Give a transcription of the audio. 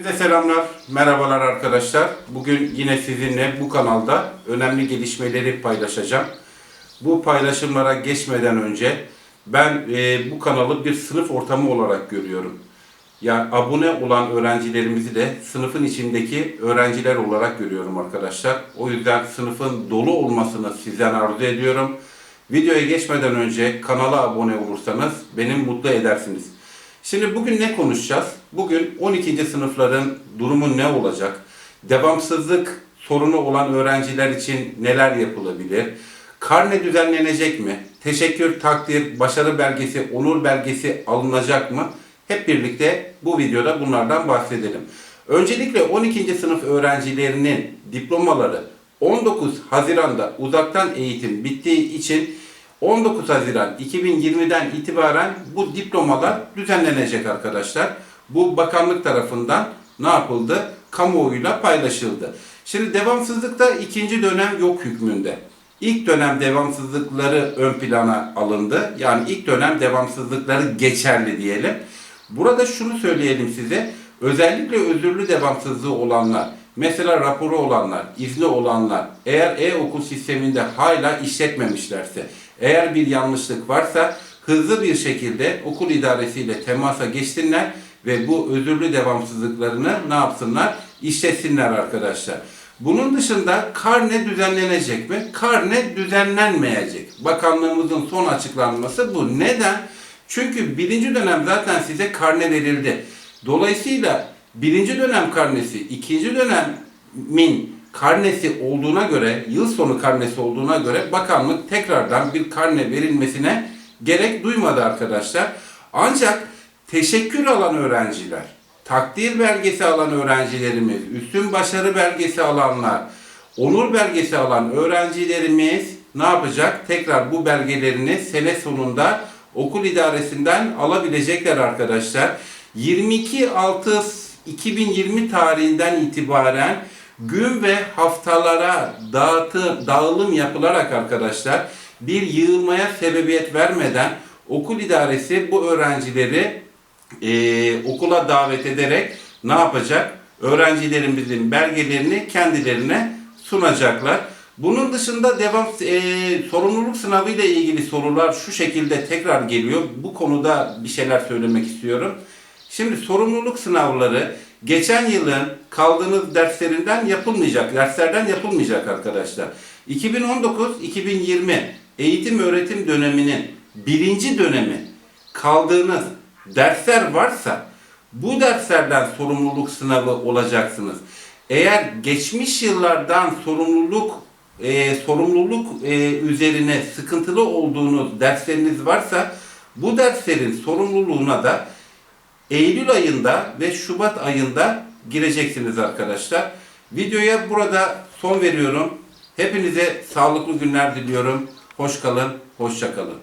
Herkese selamlar, merhabalar arkadaşlar. Bugün yine sizinle bu kanalda önemli gelişmeleri paylaşacağım. Bu paylaşımlara geçmeden önce ben e, bu kanalı bir sınıf ortamı olarak görüyorum. Yani abone olan öğrencilerimizi de sınıfın içindeki öğrenciler olarak görüyorum arkadaşlar. O yüzden sınıfın dolu olmasını sizden arzu ediyorum. Videoya geçmeden önce kanala abone olursanız beni mutlu edersiniz. Şimdi bugün ne konuşacağız? Bugün 12. sınıfların durumu ne olacak? Devamsızlık sorunu olan öğrenciler için neler yapılabilir? Karne düzenlenecek mi? Teşekkür, takdir, başarı belgesi, onur belgesi alınacak mı? Hep birlikte bu videoda bunlardan bahsedelim. Öncelikle 12. sınıf öğrencilerinin diplomaları 19 Haziran'da uzaktan eğitim bittiği için 19 Haziran 2020'den itibaren bu diplomalar düzenlenecek arkadaşlar. Bu bakanlık tarafından ne yapıldı? Kamuoyuyla paylaşıldı. Şimdi devamsızlıkta ikinci dönem yok hükmünde. İlk dönem devamsızlıkları ön plana alındı. Yani ilk dönem devamsızlıkları geçerli diyelim. Burada şunu söyleyelim size. Özellikle özürlü devamsızlığı olanlar, mesela raporu olanlar, izni olanlar, eğer e-okul sisteminde hala işletmemişlerse, eğer bir yanlışlık varsa hızlı bir şekilde okul idaresiyle temasa geçsinler ve bu özürlü devamsızlıklarını ne yapsınlar? İşletsinler arkadaşlar. Bunun dışında karne düzenlenecek mi? Karne düzenlenmeyecek. Bakanlığımızın son açıklanması bu. Neden? Çünkü birinci dönem zaten size karne verildi. Dolayısıyla birinci dönem karnesi, ikinci dönemin karnesi olduğuna göre, yıl sonu karnesi olduğuna göre bakanlık tekrardan bir karne verilmesine gerek duymadı arkadaşlar. Ancak teşekkür alan öğrenciler, takdir belgesi alan öğrencilerimiz, üstün başarı belgesi alanlar, onur belgesi alan öğrencilerimiz ne yapacak? Tekrar bu belgelerini sene sonunda okul idaresinden alabilecekler arkadaşlar. 22.6.2020 tarihinden itibaren gün ve haftalara dağıtı, dağılım yapılarak arkadaşlar bir yığılmaya sebebiyet vermeden okul idaresi bu öğrencileri e, okula davet ederek ne yapacak? Öğrencilerimizin belgelerini kendilerine sunacaklar. Bunun dışında devam e, sorumluluk sınavı ile ilgili sorular şu şekilde tekrar geliyor. Bu konuda bir şeyler söylemek istiyorum. Şimdi sorumluluk sınavları geçen yılın kaldığınız derslerinden yapılmayacak, derslerden yapılmayacak arkadaşlar. 2019-2020 eğitim öğretim döneminin birinci dönemi kaldığınız dersler varsa bu derslerden sorumluluk sınavı olacaksınız. Eğer geçmiş yıllardan sorumluluk e, sorumluluk e, üzerine sıkıntılı olduğunuz dersleriniz varsa bu derslerin sorumluluğuna da Eylül ayında ve Şubat ayında gireceksiniz arkadaşlar. Videoya burada son veriyorum. Hepinize sağlıklı günler diliyorum. Hoş kalın, hoşça kalın.